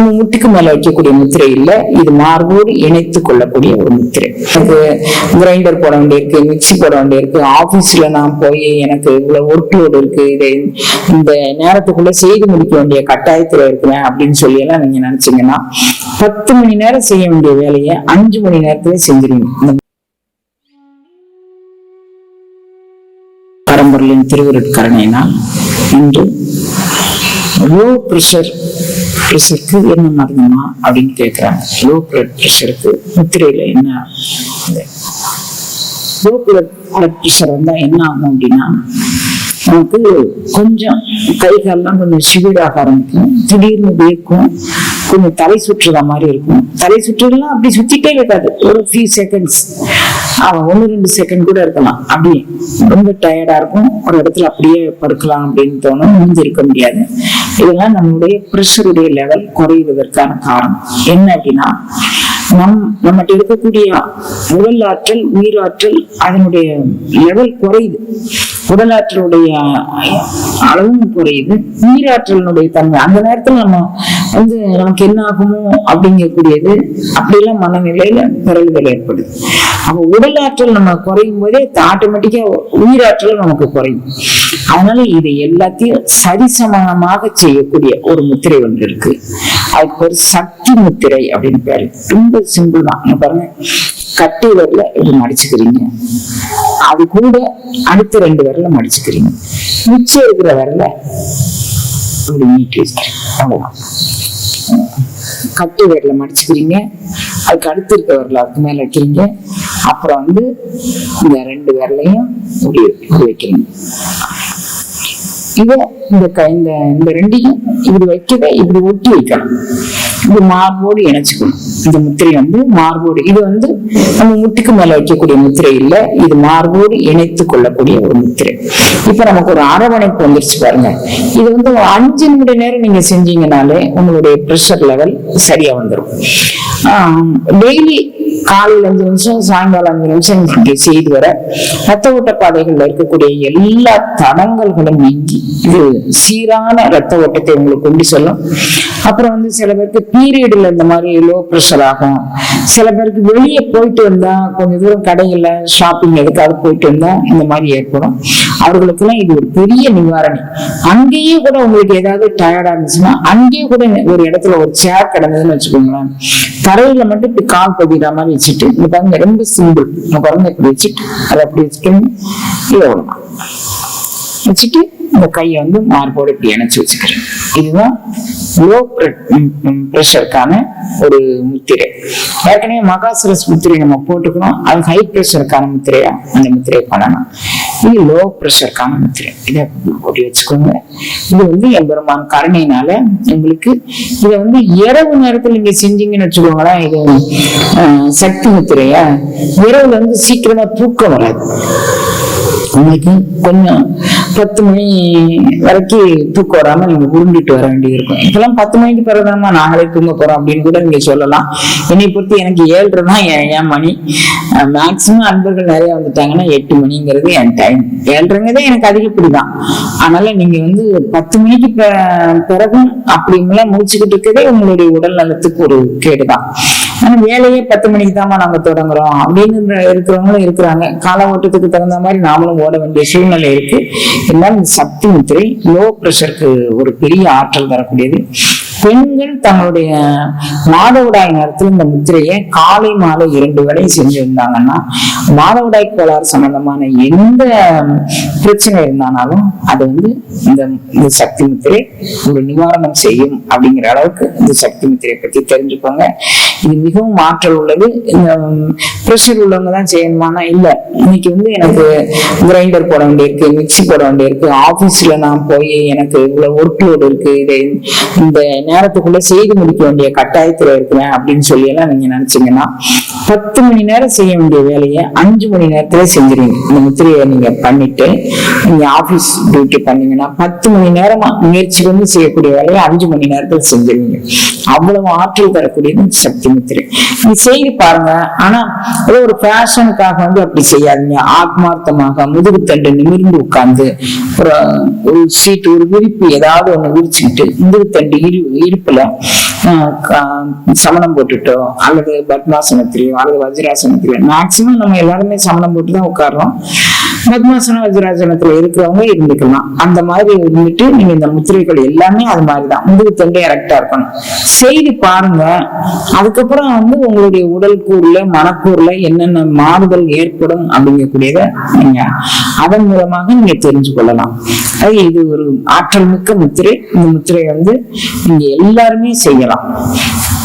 நம்ம முட்டுக்கு மேல வைக்கக்கூடிய முத்திரை இல்ல. இது மார்போடு இணைத்து கொள்ளக்கூடிய ஒரு முத்திரை. எனக்கு கிரைண்டர் போட வேண்டியிருக்கு மிக்ஸி போட வேண்டியிருக்கு. ஆபீஸ்ல நான் போய் எனக்கு இவ்வளவு ஒர்க் லோடு இருக்கு. இதை இந்த நேரத்துக்குள்ள செய்து முடிக்க வேண்டிய கட்டாயத்துல இருக்கிறேன் அப்படின்னு சொல்லி எல்லாம் நீங்க நினைச்சீங்கன்னா பத்து மணி நேரம் செய்ய வேண்டிய வேலையை அஞ்சு மணி நேரத்துல செஞ்சிருவீங்க. பரம்பரையின் பரம்பொருளின் திருவருட்கரணையினால் இன்று லோ ப்ரெஷர் ப்ரெஷருக்கு என்ன மருந்துமா அப்படின்னு கேட்குறாங்க லோ பிளட் ப்ரெஷருக்கு முத்திரையில என்ன லோ பிளட் பிளட் ப்ரெஷர் வந்தா என்ன ஆகும் அப்படின்னா நமக்கு கொஞ்சம் கை கால்லாம் கொஞ்சம் சிவிடாக ஆரம்பிக்கும். திடீர்னு வேர்க்கும் கொஞ்சம் தலை சுற்றுற மாதிரி இருக்கும். தலை சுற்றுலாம் அப்படி சுத்திட்டே இருக்காது. ஒரு ஃபியூ செகண்ட்ஸ் அவன் ஒன்று ரெண்டு செகண்ட் கூட இருக்கலாம். அப்படி ரொம்ப டயர்டா இருக்கும். ஒரு இடத்துல அப்படியே படுக்கலாம் அப்படின்னு தோணும். முடிஞ்சிருக்க இருக்க முடியாது. இதெல்லாம் நம்மளுடைய ப்ரெஷருடைய லெவல் குறைவதற்கான காரணம். என்ன அப்படின்னா நம் நம்மகிட்ட இருக்கக்கூடிய உடல் ஆற்றல் உயிராற்றல் அதனுடைய லெவல் குறையுது. உடலாற்றலுடைய அளவும் குறையுது. உயிராற்றலினுடைய தன்மை. அந்த நேரத்துல நம்ம வந்து நமக்கு என்ன ஆகுமோ அப்படிங்கக்கூடியது அப்படியெல்லாம் மனநிலையில பிறகுதல் ஏற்படுது. அப்போ உடல் ஆற்றல் நம்ம குறையும் போதே ஆட்டோமேட்டிக்கா உயிராற்றல் நமக்கு குறையும். அதனால இதை எல்லாத்தையும் சரிசமமாக செய்யக்கூடிய ஒரு முத்திரை ஒன்று இருக்கு. அதுக்கு ஒரு சக்தி முத்திரை அப்படின்னு பேரு. ரொம்ப சிம்பிள் தான். பாருங்க. கட்டி விரல இப்படி மடிச்சுக்கிறீங்க. அது கூட அடுத்த ரெண்டு வரல மடிச்சுக்கிறீங்க. மிச்சம் இருக்கிற விரல இப்படி நீட்டி அவ்வளவுதான். கட்டு விரல மடிச்சுக்கிறீங்க. அதுக்கு அடுத்து இருக்க விரல அதுக்கு மேல வைக்கிறீங்க. அப்புறம் வந்து இந்த ரெண்டு விரலையும் இப்படி வைக்கிறீங்க. இதை இந்த க- இந்த இந்த ரெண்டையும் இப்படி வைக்கவே இப்படி ஒட்டி வைக்கணும். இது மார்போடு இணைச்சுக்கணும். இந்த முத்திரை வந்து மார்போடு. இது வந்து நம்ம முட்டிக்கு மேல வைக்கக்கூடிய முத்திரை இல்ல. இது மார்போடு இணைத்து கொள்ளக்கூடிய ஒரு முத்திரை. இப்ப நமக்கு ஒரு அரவணைப்பு வந்துருச்சு பாருங்க. இது வந்து அஞ்சு நிமிட நேரம் நீங்க செஞ்சீங்கனாலே உங்களுடைய ப்ரெஷர் லெவல் சரியா வந்துடும் டெய்லி காலையில் அஞ்சு நிமிஷம் சாயங்காலம் அஞ்சு நிமிஷம் இங்க செய்து வர ரத்த ஓட்ட பாதைகள்ல இருக்கக்கூடிய எல்லா தடங்கல்களும் நீங்கி இது சீரான ரத்த ஓட்டத்தை உங்களுக்கு கொண்டு செல்லும். அப்புறம் வந்து சில பேருக்கு பீரியட்ல இந்த மாதிரி லோ ப்ரெஷர் ஆகும். சில பேருக்கு வெளியே போயிட்டு வந்தா கொஞ்ச தூரம் கடைகள்ல ஷாப்பிங் எடுக்காது போயிட்டு வந்தா இந்த மாதிரி ஏற்படும். அவர்களுக்கெல்லாம் இது ஒரு பெரிய நிவாரணி. அங்கேயே கூட உங்களுக்கு ஏதாவது டயர்டா இருந்துச்சுன்னா அங்கேயே கூட ஒரு இடத்துல ஒரு சேர் கிடந்ததுன்னு வச்சுக்கோங்களேன். தரையில மட்டும் இப்படி கால் பதிகிற மாதிரி வச்சுட்டு இந்த பாருங்க ரொம்ப சிம்பிள் இந்த பாருங்க இப்படி வச்சுட்டு அதை அப்படி வச்சுட்டு இதை விடலாம் வச்சுட்டு இந்த கையை வந்து மார்போடு இப்படி இணைச்சு வச்சுக்கிறேன். இதுதான் லோ ப்ரெஷருக்கான ஒரு முத்திரை. ஏற்கனவே மகாசுரஸ் முத்திரை நம்ம போட்டுக்கணும். அது ஹை ப்ரெஷருக்கான முத்திரையா? அந்த முத்திரையை பண்ணணும். இது லோ ப்ரெஷருக்கான முத்திரை இதை போட்டு வச்சுக்கோங்க. இது வந்து எம்பெருமான் கருணையினால உங்களுக்கு இதை வந்து இரவு நேரத்துல நீங்க செஞ்சீங்கன்னு வச்சுக்கோங்களேன் இது அஹ், சக்தி முத்திரையா? இரவுல வந்து சீக்கிரமா தூக்கம் வராது. உங்களுக்கு கொஞ்சம் பத்து மணி வரைக்கும் தூக்கம் வராம நீங்க உருண்டிட்டு வர வேண்டியது இருக்கும் இப்பெல்லாம் பத்து மணிக்கு பிறகுதாம்மா நாங்களே தூங்க போறோம் அப்படின்னு கூட நீங்க சொல்லலாம். என்னை பொறுத்து எனக்கு ஏழரை தான் என் மணி. மேக்சிமம் அன்பர்கள் நிறைய வந்துட்டாங்கன்னா எட்டு மணிங்கிறது என் டைம் ஏழரைங்கிறதே எனக்கு அதிகப்படி தான் அதனால நீங்க வந்து பத்து மணிக்கு பிறகும் அப்படி எல்லாம் முடிச்சுக்கிட்டு இருக்கதே உங்களுடைய உடல் நலத்துக்கு ஒரு கேடுதான். ஆனா வேலையே பத்து மணிக்கு தாமா நாங்க தொடங்குறோம். அப்படின்னு இருக்கிறவங்களும் இருக்கிறாங்க. கால ஓட்டத்துக்கு தகுந்த மாதிரி நாமளும் ஓட வேண்டிய சூழ்நிலை இருக்கு. இருந்தாலும் இந்த சக்தி முத்திரை லோ ப்ரெஷருக்கு ஒரு பெரிய ஆற்றல் தரக்கூடியது. பெண்கள் தங்களுடைய மாதவிடாய் நேரத்தில் இந்த முத்திரையை காலை மாலை இரண்டு வரை செஞ்சிருந்தாங்கன்னா மாதவிடாய் கோளாறு சம்பந்தமான எந்த பிரச்சனை இருந்தானாலும் அது வந்து இந்த இந்த சக்தி முத்திரை ஒரு நிவாரணம் செய்யும் அப்படிங்கிற அளவுக்கு இந்த சக்தி முத்திரையை பத்தி தெரிஞ்சுக்கோங்க. இது மிகவும் ஆற்றல் உள்ளது. இந்த ப்ரெஷர் உள்ளவங்க தான் செய்யணுமானா இல்ல. இன்னைக்கு வந்து எனக்கு கிரைண்டர் போட வேண்டியிருக்கு மிக்ஸி போட வேண்டியிருக்கு. ஆஃபீஸில் நான் போய் எனக்கு இவ்வளவு ஒர்க் லோடு இருக்கு. இதை இந்த நேரத்துக்குள்ள செய்து முடிக்க வேண்டிய கட்டாயத்துல இருக்கிறேன் அப்படின்னு சொல்லி எல்லாம் நீங்க நினைச்சீங்கன்னா பத்து மணி நேரம் செய்ய வேண்டிய வேலையை அஞ்சு மணி நேரத்துல செஞ்சிருவீங்க இந்த முத்திரையை நீங்க பண்ணிட்டு நீங்க ஆபீஸ் டியூட்டி பண்ணீங்கன்னா பத்து மணி நேரமா முயற்சி பண்ணி செய்யக்கூடிய வேலையை அஞ்சு மணி நேரத்துல செஞ்சிருவீங்க அவ்வளவு ஆற்றல் தரக்கூடியது சக்தி முத்திரை. நீ செய்து பாருங்க. ஆனா ஏதோ ஒரு ஃபேஷனுக்காக வந்து அப்படி செய்யாதீங்க. ஆத்மார்த்தமாக முதுகுத்தண்டு நிமிர்ந்து உட்கார்ந்து ஒரு ஒரு சீட் ஒரு விரிப்பு ஏதாவது ஒண்ணு விரிச்சுக்கிட்டு முதுகுத்தண்டு இரு இருப்புல சமணம் போட்டுட்டோ? அல்லது பத்மாசனத்திலேயோ அல்லது வஜ்ராசனத்திலேயோ? மேக்சிமம் நம்ம எல்லாருமே சமணம் போட்டு தான் உட்கார்றோம். பத்மாசன வஜ்ராசனத்துல இருக்கிறவங்க இருந்துக்கலாம். அந்த மாதிரி இருந்துட்டு நீங்க இந்த முத்திரைகள் எல்லாமே அது மாதிரிதான். முதுகு தொண்டை எரக்டா இருக்கணும். செய்து பாருங்க. அதுக்கப்புறம் வந்து உங்களுடைய உடல் கூறுல மனக்கூறுல என்னென்ன மாறுதல் ஏற்படும் அப்படிங்கக்கூடியத நீங்க அதன் மூலமாக நீங்க தெரிஞ்சு கொள்ளலாம். அது இது ஒரு ஆற்றல் மிக்க முத்திரை. இந்த முத்திரை வந்து நீங்க எல்லாருமே செய்யலாம்.